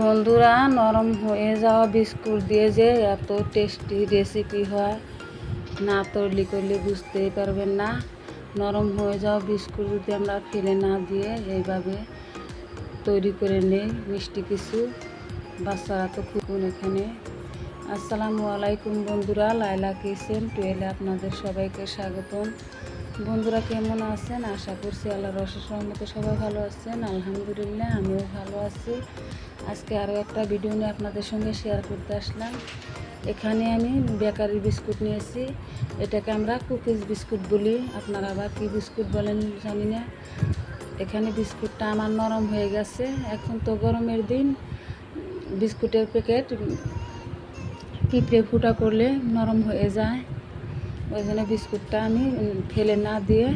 বন্ধুরা, নরম হয়ে যাওয়া বিস্কুট দিয়ে যে এত টেস্টি রেসিপি হয়, না তৈরি করলে বুঝতেই পারবেন না। নরম হয়ে যাওয়া বিস্কুট যদি আমরা ফেলে না দিয়ে এইভাবে তৈরি করে নেই, মিষ্টি কিছু, বাচ্চারা তো খুব এখানে। আসসালামু আলাইকুম বন্ধুরা লাইলা কিচেন টুয়েলে আপনাদের সবাইকে স্বাগতম। বন্ধুরা, কেমন আছেন? আশা করছি আল্লাহ রসের সহমতে সবাই ভালো আছেন। আলহামদুলিল্লাহ, আমিও ভালো আছি। আজকে আরও একটা ভিডিও নিয়ে আপনাদের সঙ্গে শেয়ার করতে আসলাম। এখানে আমি বেকারি বিস্কুট নিয়েছি। এটাকে আমরা কুকিজ বিস্কুট বলি। আপনারা আবার কী বিস্কুট বলেন জানি না। এখানে বিস্কুটটা আমার নরম হয়ে গেছে। এখন তো গরমের দিন। বিস্কুটের প্যাকেট পিঁপড়ে ফুটা করলে নরম হয়ে যায়। ওই জন্য বিস্কুটটা আমি ফেলে না দিয়ে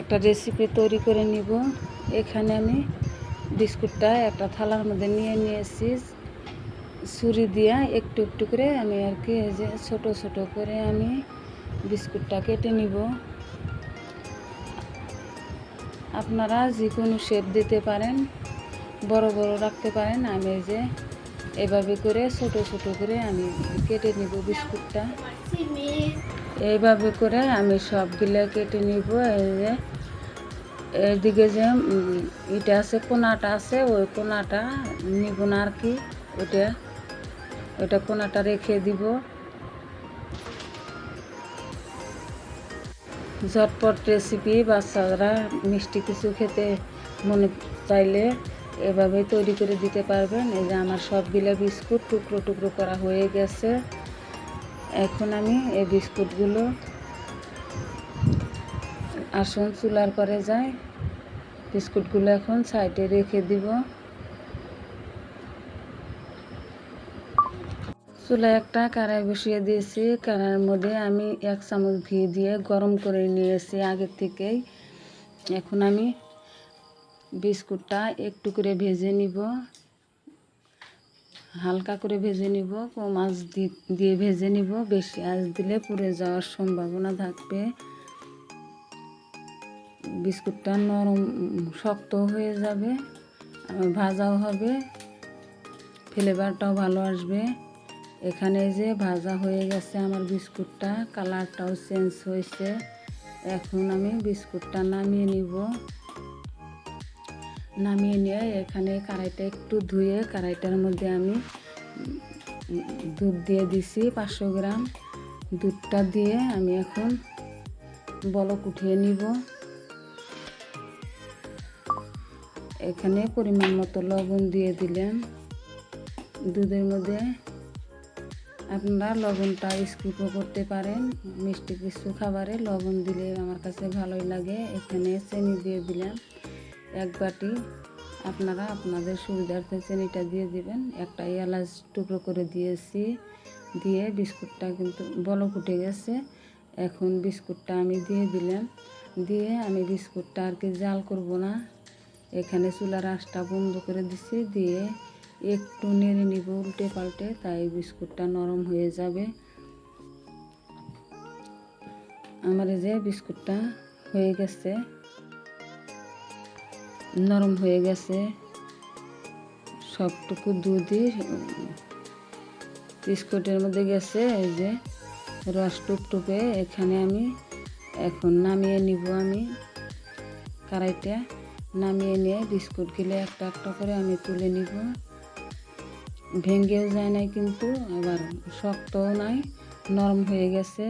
একটা রেসিপি তৈরি করে নিব। এখানে আমি বিস্কুটটা একটা থালার মধ্যে নিয়ে নিয়ে নিয়েছি। ছুরি দিয়ে একটু একটু করে আমি আর কি এই যে ছোটো ছোটো করে আমি বিস্কুটটা কেটে নিব। আপনারা যে কোনো শেপ দিতে পারেন বড় বড় রাখতে পারেন আমি এই যে এভাবে করে ছোট ছোট করে আমি কেটে নিব বিস্কুটটা। এইভাবে করে আমি সবগুলো কেটে নিব এই যে এইদিকে যে এটা আছে, কোনাটা আছে, ওই কোনাটা নিব না আর কি ওটা ওটা কোনাটা রেখে দিব। ঝটপট রেসিপি বাচ্চারা মিষ্টি কিছু খেতে মনে চাইলে এভাবে তৈরি করে দিতে পারবেন। এই যে আমার সবগুলো বিস্কুট, টুকরো টুকরো করা হয়ে গেছে। এখন আমি এই বিস্কুটগুলো আসন চুলার পরে যাই। বিস্কুটগুলো এখন সাইডে রেখে দিব। চুলায় একটা কড়াই বসিয়ে দিয়েছি। কড়াইয়ের মধ্যে আমি এক চামচ ঘি দিয়ে গরম করে নিয়েছি আগের থেকেই। এখন আমি বিস্কুটটা একটু করে ভেজে নিব। হালকা করে ভেজে নিব, কম আঁচ দিয়ে ভেজে নিব। বেশি আঁচ দিলে পুড়ে যাওয়ার সম্ভাবনা থাকবে। বিস্কুটটা নরম, শক্ত হয়ে যাবে ভাজাও হবে, ফ্লেভারটাও ভালো আসবে। এখানে যে ভাজা হয়ে গেছে আমার বিস্কুটটা, কালারটাও চেঞ্জ হয়েছে। এখন আমি বিস্কুটটা নামিয়ে নিব। নামিয়ে নিয়ে এখানে কড়াইটা একটু ধুয়ে কড়াইটার মধ্যে আমি দুধ দিয়ে দিছি পাঁচশো গ্রাম। দুধটা দিয়ে আমি এখন বলক উঠিয়ে নিব। এখানে পরিমাণ মতো লবণ দিয়ে দিলেন দুধের মধ্যে আপনারা লবণটা স্কিপও করতে পারেন। মিষ্টি কিছু খাবারে লবণ দিলে আমার কাছে ভালোই লাগে। এখানে চিনি দিয়ে দিলাম। এক বাটি। আপনারা আপনাদের সুবিধার্থে চিনিটা দিয়ে দিবেন। একটা এলাচ টুকরো করে দিয়েছি। দিয়ে বিস্কুটটা কিন্তু বলক উঠে গেছে। এখন বিস্কুটটা আমি দিয়ে দিলাম। দিয়ে আমি বিস্কুটটা আর কি জাল করব না। এখানে চুলার আঁচটা বন্ধ করে দিছি, দিয়ে একটু নেড়ে নিব উল্টে পাল্টে, তাই বিস্কুটটা নরম হয়ে যাবে। আমার যে বিস্কুটটা হয়ে গেছে, নরম হয়ে গেছে। সবটুকু দুধই, বিস্কুটের মধ্যে গেছে, এই যে রস টুপটুপে, এখানে আমি এখন নামিয়ে নিব আমি কড়াইটা। নামিয়ে নিয়ে বিস্কুট গিলে একটা একটা করে আমি তুলে নিব। ভেঙেও যায় নাই কিন্তু, আবার শক্তও নাই, নরম হয়ে গেছে।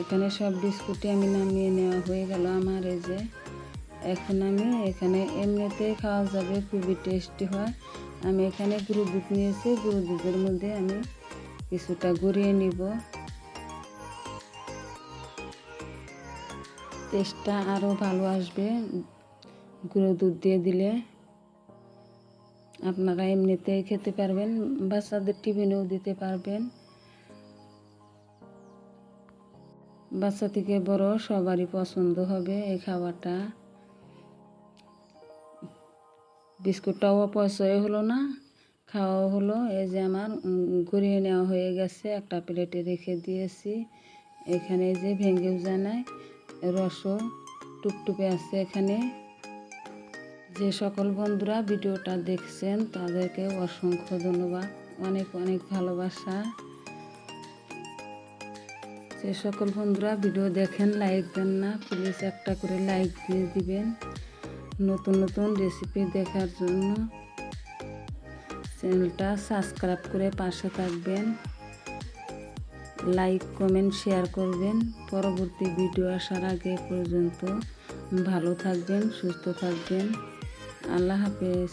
এখানে সব বিস্কুটই আমি নামিয়ে নেওয়া হয়ে গেল আমার, এই যে। এখন আমি এখানে এমনিতে খাওয়া যাবে, খুবই টেস্টি হয়। আমি এখানে গুঁড়ো দুধ নিয়েছি, গুঁড়ো দুধের মধ্যে আমি কিছুটা গড়িয়ে নিব। টেস্টটা আরও ভালো আসবে। গুঁড়ো দুধ দিয়ে দিলে আপনারা এমনিতেই খেতে পারবেন, বাচ্চাদের টিফিনেও দিতে পারবেন। বাচ্চা থেকে বড় সবারই পছন্দ হবে এই খাবারটা। বিস্কুটটাও অপচয় হলো না, খাওয়াও হলো। এই যে আমার ঘুরিয়ে নেওয়া হয়ে গেছে, একটা প্লেটে রেখে দিয়েছি। এখানে যে ভেঙেও নাই, রসও টুকটুকে আছে এখানে। যে সকল বন্ধুরা ভিডিওটা দেখছেন, তাদেরকে অসংখ্য ধন্যবাদ। অনেক অনেক ভালোবাসা। যে সকল বন্ধুরা ভিডিও দেখেন, লাইক দেন না প্লিজ একটা করে লাইক দিয়ে দিবেন। নতুন নতুন রেসিপি দেখার জন্য চ্যানেলটা সাবস্ক্রাইব করে পাশে থাকবেন। লাইক কমেন্ট শেয়ার করবেন। পরবর্তী ভিডিও আসার আগে পর্যন্ত ভালো থাকবেন, সুস্থ থাকবেন। আল্লাহ হাফেজ।